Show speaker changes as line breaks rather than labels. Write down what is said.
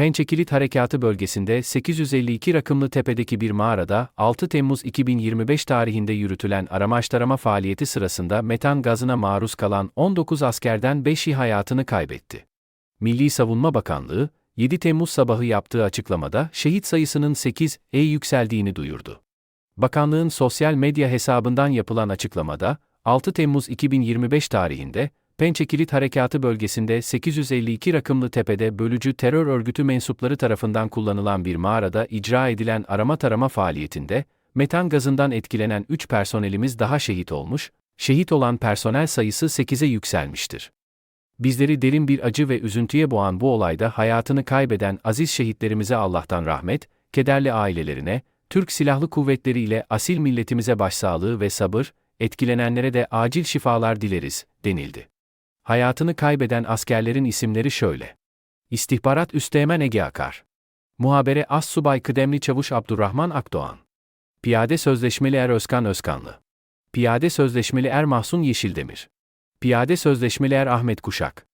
Pençekilit Harekatı bölgesinde 852 rakımlı tepedeki bir mağarada 6 Temmuz 2025 tarihinde yürütülen aramaştarama faaliyeti sırasında metan gazına maruz kalan 19 askerden 5'i hayatını kaybetti. Milli Savunma Bakanlığı, 7 Temmuz sabahı yaptığı açıklamada şehit sayısının 8'e yükseldiğini duyurdu. Bakanlığın sosyal medya hesabından yapılan açıklamada, 6 Temmuz 2025 tarihinde, Pençekilit Harekatı bölgesinde 852 rakımlı tepede bölücü terör örgütü mensupları tarafından kullanılan bir mağarada icra edilen arama tarama faaliyetinde, metan gazından etkilenen 3 personelimiz daha şehit olmuş, şehit olan personel sayısı 8'e yükselmiştir. Bizleri derin bir acı ve üzüntüye boğan bu olayda hayatını kaybeden aziz şehitlerimize Allah'tan rahmet, kederli ailelerine, Türk Silahlı Kuvvetleri ile asil milletimize başsağlığı ve sabır, etkilenenlere de acil şifalar dileriz, denildi. Hayatını kaybeden askerlerin isimleri şöyle. İstihbarat Üsteğmen Ege Akar. Muhabere Assubay Kıdemli Çavuş Abdurrahman Akdoğan. Piyade Sözleşmeli Er Özkan Özkanlı. Piyade Sözleşmeli Er Mahsun Yeşildemir. Piyade Sözleşmeli Er Ahmet Kuşak.